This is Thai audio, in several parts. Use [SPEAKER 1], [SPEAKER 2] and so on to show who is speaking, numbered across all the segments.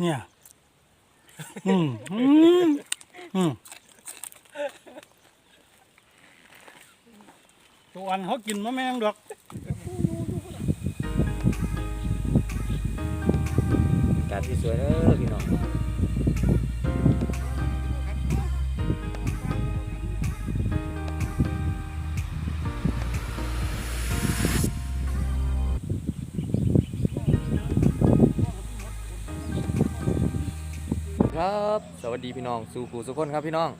[SPEAKER 1] เนี่ย อืมอืมอืมตัวอันเขากินมาแมงดอก
[SPEAKER 2] อากาศที่สวยเด้อพี่น้อง ครับ สวัสดีพี่น้องสู่ครูสุกคนครับพี่น้อง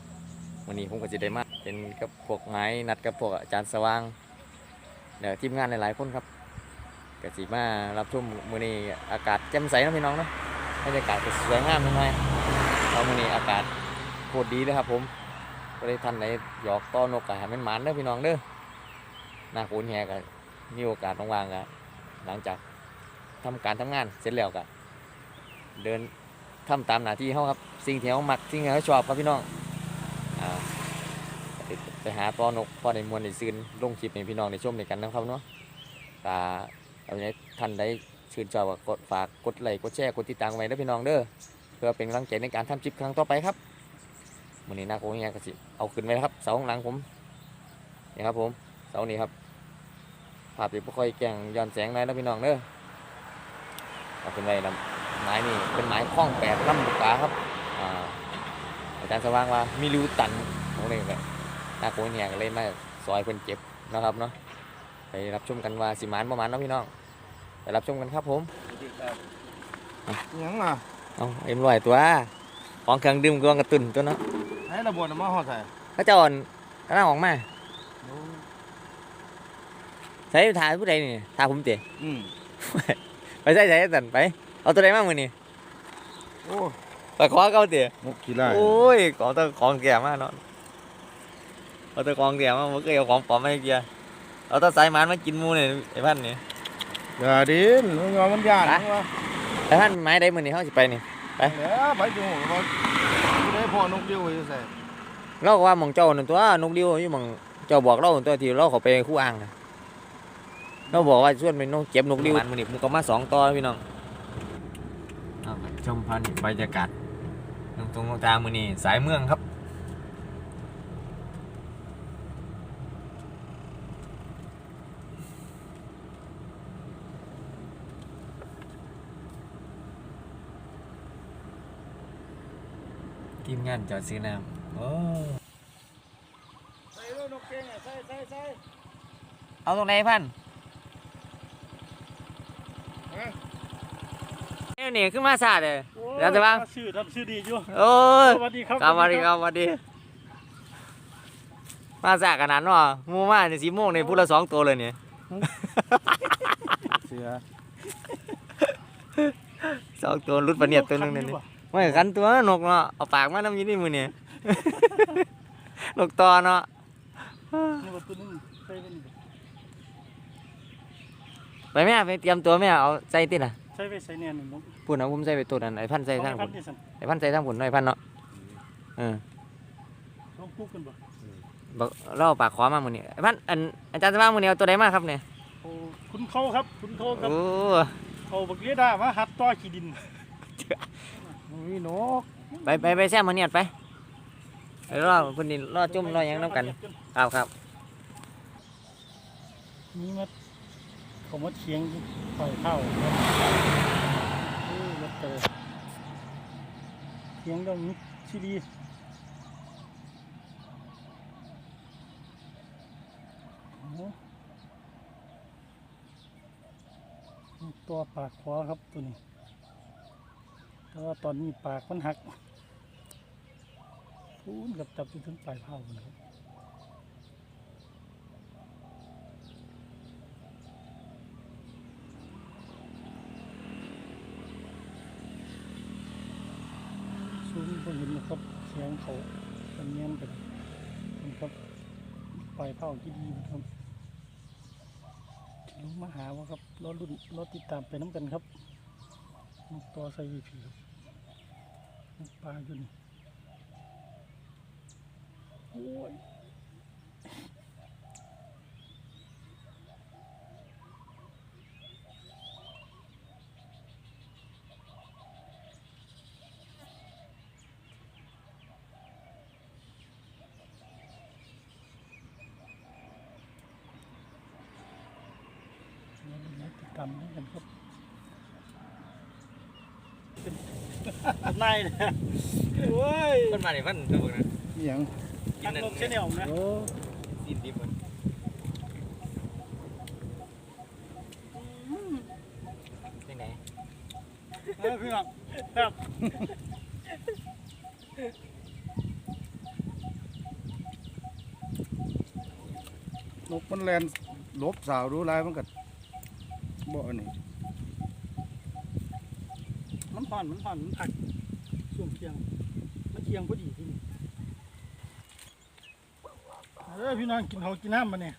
[SPEAKER 2] วันนี้ผมก็จะได้มาเป็นกับพวกไม้นัดกับพวกอาจารย์สว่างเดี๋ยวทีมงานหลายๆคนครับกสิมารับชมมือนี้อากาศแจ่มใสนะพี่น้องเนาะบรรยากาศสวยงามหน่อยๆแล้วมื้อนี้อากาศโคตรดีเลยครับ ผมก็ได้ทันได้หยอกต้อนกกะให้มันหมานเด้อพี่น้องเด้อหน้าโขนแฮก็มีโอกาสว่างๆก็หลังจากทำการทำงานเสร็จแล้วก็เดิน ทำตามหน้าที่เฮาครับ สิ่งที่เฮามักสิ่งที่เฮาชอบครับพี่น้องอ่าไปหาต้อนกพอได้มวนได้ซืนลงคลิปให้พี่น้องได้ชมด้วยกันนะครับเนาะก็เอาไว้ท่านได้ชื่นชอบกดฝากกดไลค์กดแชร์กดติดตามไว้ด้วยพี่น้องเด้อเพื่อเป็นกำลังใจในการทำคลิปครั้งต่อไปครับวันนี้หนาโค้งเฮียกสิเอาขึ้นไว้ครับเสาข้างหลังผมนี่ครับผมเสานี้ครับภาพที่บ่ค่อยแกงย้อนแสงหน่อยนะพี่น้องเด้อเอาขึ้นไว้นะ ไม้นี่เป็นไม้คล้องแปดลำบุกาครับอ่าอาจารย์สว่างว่ามีรูตันของนี่แบบหน้าโค้งเฮียก็เลยมาซอยเพิ่นเจ็บนะครับเนาะไปรับชมกันว่าสิหมานประมาณเนาะพี่น้องไปรับชมกันครับผม
[SPEAKER 3] ยังอะ
[SPEAKER 2] เอาเอ็มลอยตัวของเครื่องดื่มกวงกระตุนตัวเนาะ
[SPEAKER 3] ให้ระบบน้ำมันหอดใส่
[SPEAKER 2] พระเจ้าอ่อนกำลังออกมาใช้ถ่ายผู้ใดนี่ถ่ายผมเตะ
[SPEAKER 3] อืม
[SPEAKER 2] ไปใช้ใช้ตันไป เอาตัวใดมามือนี่
[SPEAKER 3] โอ้
[SPEAKER 2] ไปขอเขาเตะ
[SPEAKER 3] มุกขี้ไล่
[SPEAKER 2] โอ้ยขอตัวของแก่มากเนาะเอาตัวของแก่มาเมื่อกี้เอาของปลอมมาให้เกียร์เอาตัวสายมันมากินหมูเนี่ยไอ้พันนี่
[SPEAKER 3] อย่าดินมึงเอามันยาน
[SPEAKER 2] ไป
[SPEAKER 3] มึงวะ
[SPEAKER 2] ไอ้พันไม้ได้มือนี่เขาสิไปนี่
[SPEAKER 3] แล้วไปดูหัวมันกูได้พอนกเดียวอยู่ใส่
[SPEAKER 2] เราก็ว่าหมองเจ้านั่นตัวนกเดียวอยู่หมองเจ้าบอกเราตัวที่เราเขาไปคู่อ่างนะเราบอกว่าชวนไปนกเก็บนกเดียวมันนี่มันก็มาสองตัวแล้วพี่น้องเอาไป ชมพันธุ์บรรยากาศตรงตรงตามมือนี่สายเมืองครับ ทีมงานจอดซื้อน้ำโอ้
[SPEAKER 3] ใส่แล้วนกเก่งอะใส่ใส่ใส่
[SPEAKER 2] เอาตรงไหนพัน
[SPEAKER 3] ฮะ
[SPEAKER 2] เนี่ยนี่ขึ้นมาซาเลยแล้วจะบ้าง
[SPEAKER 1] ชื่อทำชื่อดีอยู่
[SPEAKER 2] โอ้ย
[SPEAKER 1] สวัสดีครับ
[SPEAKER 2] ครับสวัสดีครับสวัสดี มาซากันนั้นวะงูมาในสีม่วงในพูดละสองตัวเลยเนี่ย
[SPEAKER 3] เสือ
[SPEAKER 2] สองตัวรุดปะเนียดตัวหนึงเนี่ยนี่ไม่ขันตัวนกเนาะเอาปากมาน้ำอยี่นี่มือเนี่ยนกตอเนาะ
[SPEAKER 1] นี่ว่าตัวนึงใส่ไปนี่
[SPEAKER 2] ไปแม่ไปเตรียมตัวแม่เอาใส่ติล่ะ
[SPEAKER 1] ใส่ไปใส่เนี่ยหนึ่งนก
[SPEAKER 2] พูดนะผมใส่ไปตัวนั้นไอ้พันใส่ทาง
[SPEAKER 1] พั
[SPEAKER 2] ผุ
[SPEAKER 1] น
[SPEAKER 2] น
[SPEAKER 1] ที่สั่น
[SPEAKER 2] ไอ้พันใส่ทางผุนไอ้พันเนาะเออ
[SPEAKER 1] ต้องคู่กันบ่
[SPEAKER 2] บอกเราเอาปากขอมามือนี่ไอ้พันอันอาจารย์จะว่ามือนี่เอาตัวใดมาครับเนี่ย
[SPEAKER 1] โอ้คุณเขาครับคุณเขาครับ
[SPEAKER 2] โอ้
[SPEAKER 1] เขาบักเลียดามาหัดต่อขี้ดิน
[SPEAKER 3] มีนก
[SPEAKER 2] ไปไปไปแซ่มาเนี่ยไปไปรอคนนี้รอจุ่มรอหยังน้ำกัน ครับครับ
[SPEAKER 1] นี่มา ผมว่าเทียงปล่อยเข้าครับเออรถเตอเทียงตรงนี้ชิดีตัวปากขวาครับตัวนี้ แต่ว่าตอนนี้ปากมันหักพูนกับจับอยู่ถึงปลายเผาเลยครับซูมก็เห็น นะครับเสียงเขาเป็นเงี้ยนกันนะครับปลายเผาที่ดีนะครับที่รู้มาหาว่าครับรถรุ่นรถติดตามไปน้ำกันครับนกตัวใส่ผีครับนกปลาอยู่นี่โอ้ยามนี้กันครับเป็นนายเนี่ยโอ้ย
[SPEAKER 2] คนมาในวันถูกนะ
[SPEAKER 3] นี่หยัง
[SPEAKER 1] ทักลบเชนเนลนะ
[SPEAKER 3] โอ้
[SPEAKER 2] กินดิบมันที่ไหน
[SPEAKER 1] เออพี่น้องครับ
[SPEAKER 3] นกมันแลนหลบสาวดูลายมันก็ บ่อันนี้
[SPEAKER 1] มันผ่อนมันผ่อนมันผักช่วงเที่ยง มันเที่ยงพอดีที่นี่เออพี่น้องกินข้าวกินน้ำมาเนี่ย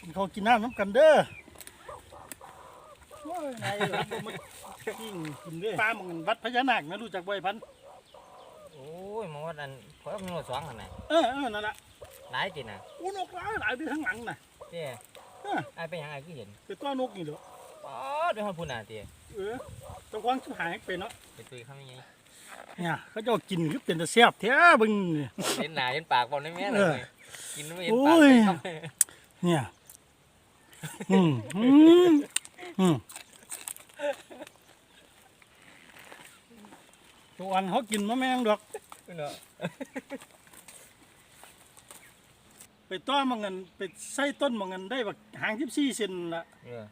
[SPEAKER 1] กินข้าวกินน้ำน้ำกันเด้อโอ้ยนายรับบ่มากิ้งกินเด้อปลาหมึงวัดพญานาคนะรู้จักบ่อยพันธุ์
[SPEAKER 2] โอ้ยมองว่าอันเพราะมันหมดสองอันไหน
[SPEAKER 1] เออเออนั่นแหละ
[SPEAKER 2] หลายจีน่ะ
[SPEAKER 1] อู้นกหลายหลายที่ข้างหลังน่ะ
[SPEAKER 2] เจ้
[SPEAKER 1] เออ
[SPEAKER 2] ไอ้เป็นยังไงก็เห็น
[SPEAKER 1] เป็นตัวนกนี่เหรอ
[SPEAKER 2] ป๊อดเป็นคนพูน่ะเจ้
[SPEAKER 1] เออตะควางชิบหายเป็นเนาะ
[SPEAKER 2] เป็นตุยข้างยังไง
[SPEAKER 1] เนี่ยเขาจะเอากินคือเป็นตะเสียบแท้เบึงนี่
[SPEAKER 2] เห็นหนาเห็นปากบอกได้ไหมเล
[SPEAKER 1] เออ
[SPEAKER 2] ยกินไม่เห็น
[SPEAKER 1] โอ้
[SPEAKER 2] ปาก
[SPEAKER 1] ย
[SPEAKER 2] ใส่คำ
[SPEAKER 1] เนี่ยอืมอืมอืมตัวอันเขากินมะแมงดอก
[SPEAKER 2] เนาะ
[SPEAKER 1] ไปต้อมังเงินไปใส่ต้นมังเงินได้แบบหางทิพซี่เซนละ
[SPEAKER 2] เออ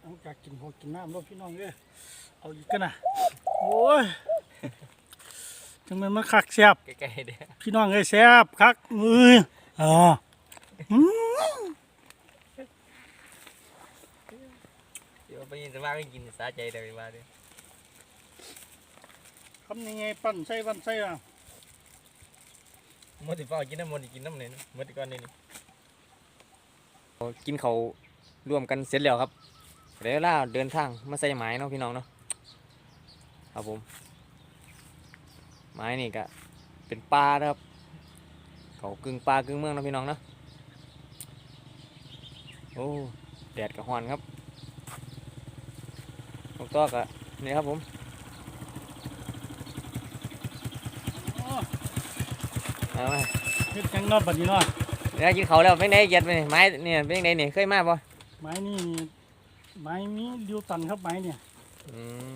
[SPEAKER 1] หลังจากกินพอกินน้ำรถพี่น้องเอ้ยเอาอีกกันนะโอ้ยจังมันมาคักแซ่บ
[SPEAKER 2] ใกล้ๆเด้อ
[SPEAKER 1] พี่น้องเอ้ยแซ่บคักมืออ๋ออืม
[SPEAKER 2] เดี๋ยวไปยินจะว่าก็กินสาใจเดี๋ยวไปว่าเด้อ
[SPEAKER 1] คำยังไงปั้นใส่ปั้นใส่อะ
[SPEAKER 2] ห มดที่เฝ้ากินน้ำมดที่กินน้ำเลยนะหมดที่ก่อนนี่นี่กินเขาร่วมกันเสร็จแล้วครับเดี๋ยวเวลาเดินทางมาใส่ไม้เนาะพี่น้องเนาะครับผม ไม้นี่ก็เป็นปลานะครับเขากึ่งปลากึ่งเมืองนะพี่น้องนะโอ้แดดกับฮอนครับนกตอกอะนี่ครับผม
[SPEAKER 1] อ๋อ
[SPEAKER 2] เอามา
[SPEAKER 1] เฮ็ดจังเนอบบัดนี้เนาะ
[SPEAKER 2] เดี๋ยวกินเขาวแล้วเป็นไงเย็ดไปนี่ไม้เนี่ยเป็นไงนี่เคยมาป่ะ
[SPEAKER 1] ไม้นี่ไม้มีริ้วตันครับไม้เนี่ย
[SPEAKER 2] อืม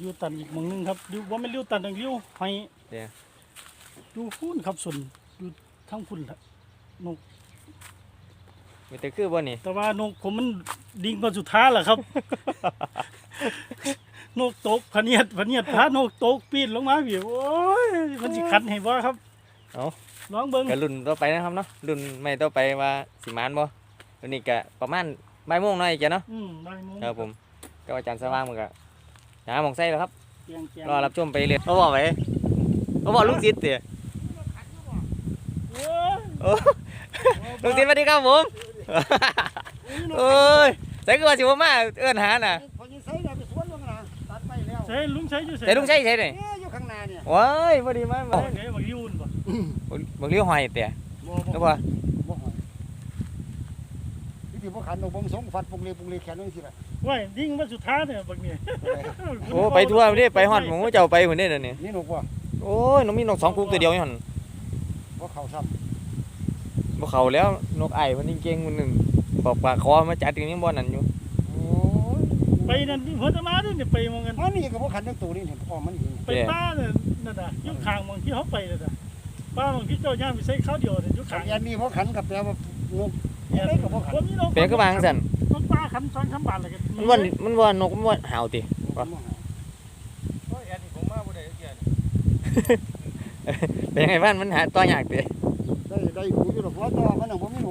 [SPEAKER 1] ริ้วตันอีกหมองหนึงครับริ้วว่าไม่นริ้วตันดังริ้วหอย
[SPEAKER 2] เดี๋ยว
[SPEAKER 1] ดูพุ่นครับส่วนดูทั้งพุ่นละนก
[SPEAKER 2] มีแต่คือบ่นี่
[SPEAKER 1] แต่ว่านกผมมันดิ่งมาสุดท้ายแหละครับ นกตกพะเนียดพะเนียดพานกตกปีนลงมาพี่โอ้ยมันสิคันให้บ่ครับ
[SPEAKER 2] เอา
[SPEAKER 1] ลองเบิ่ง
[SPEAKER 2] ก็รุ่นต่อไปนะครับเนาะรุ่นไม่ต่อไปว่าสิมานบ่รุ่นนี้ก็ประมาณบ่ายโมงหน่อยจ้ะเนาะ
[SPEAKER 1] อืมบ่ายโมง
[SPEAKER 2] ครับผมก็อาจารย์สว่างมันก็หาหมองใส่แล้วครับ
[SPEAKER 1] แกงแกง
[SPEAKER 2] รอรับชมไปเรื่อยเขาบอกไว้เขาบอกลุงศิษย์เต๋อ
[SPEAKER 1] โอ้ย
[SPEAKER 2] โอ้ลุงศิษย์สวัสดีครับผมโอ้ยใส่คือว่าสิบ่มาเอิ้นหาน่ะ
[SPEAKER 4] พอยิงใส่เราไปสวนลงนะตัดไปแล้ว
[SPEAKER 1] ใส่ลุงใช้อยู่ใส่
[SPEAKER 2] แต่ลุงใส่ใส่นี่
[SPEAKER 4] เนี่ยอยู่ข้างหน้าเนี่ย
[SPEAKER 2] ว้ายพอดีมาก
[SPEAKER 1] โอ้ยไหน บักยูนบ่
[SPEAKER 2] บักเลี้ยวหอยเต๋อ
[SPEAKER 4] บ่
[SPEAKER 2] ก็
[SPEAKER 4] บ่
[SPEAKER 2] บ่
[SPEAKER 4] บ่หอยที่ที่บ่ขันเอาบ่มสงฟันปุงเลปุงเลแขนนึงสิล่ะ
[SPEAKER 1] ว้ยดิ่งมาสุดท้ายเนี่ยบักนี่
[SPEAKER 2] โอ้ไปทั่วเด้ไปฮอดหมูเจ้าไปพุ่นเด้อเดี๋ยวนี้
[SPEAKER 4] นี่นกบ่
[SPEAKER 2] โอ้ยนกมีนกสองกุ๊กตัวเดียวนี่หั่น
[SPEAKER 4] บ่เข้าซ้
[SPEAKER 2] บ่เข้าแล้วนกไอ้เพิ่นเก่งๆคนหนึงบอกปากคอมาจัดกันยังบ่นั่นอยู่ำ
[SPEAKER 4] โอ้ย
[SPEAKER 1] ไปนั่นที่เพิ่นจะมาเด้อเนี่ยไปมองกัน
[SPEAKER 4] อันนี้ก็บ่ขันจังตัวนี่เห็นพ่อมันอยู่
[SPEAKER 1] ไปป้าเนี่ยนั่นน่ะอยู่ข้างหมองที่เขาไปนั่นน่ะ ป้าหมองที่เจ้าย่างไปใส่ข้าวเดียวเนี่ยอยู่ข้าง
[SPEAKER 4] อันนี้บ่ขันกับแปลว่านก
[SPEAKER 1] เนี่ย
[SPEAKER 4] อะไรก็บ่ขัน
[SPEAKER 1] ผมมีนก
[SPEAKER 2] เป็นคือวาจังซั่น
[SPEAKER 1] นกป้าขันซ้อนคำบานเลยกัน
[SPEAKER 2] มันว่ามันว่านกมันว่าหาวติ
[SPEAKER 4] บ่หาย
[SPEAKER 3] โอ้ยอันนี้ผมมาบ่ได้เกียน
[SPEAKER 2] เป็นยังไงบ้านมันหาตัวยากติ
[SPEAKER 4] ได้ได้ดูอยู่ดอกว่าตัวมันน่ะบ่มีหนู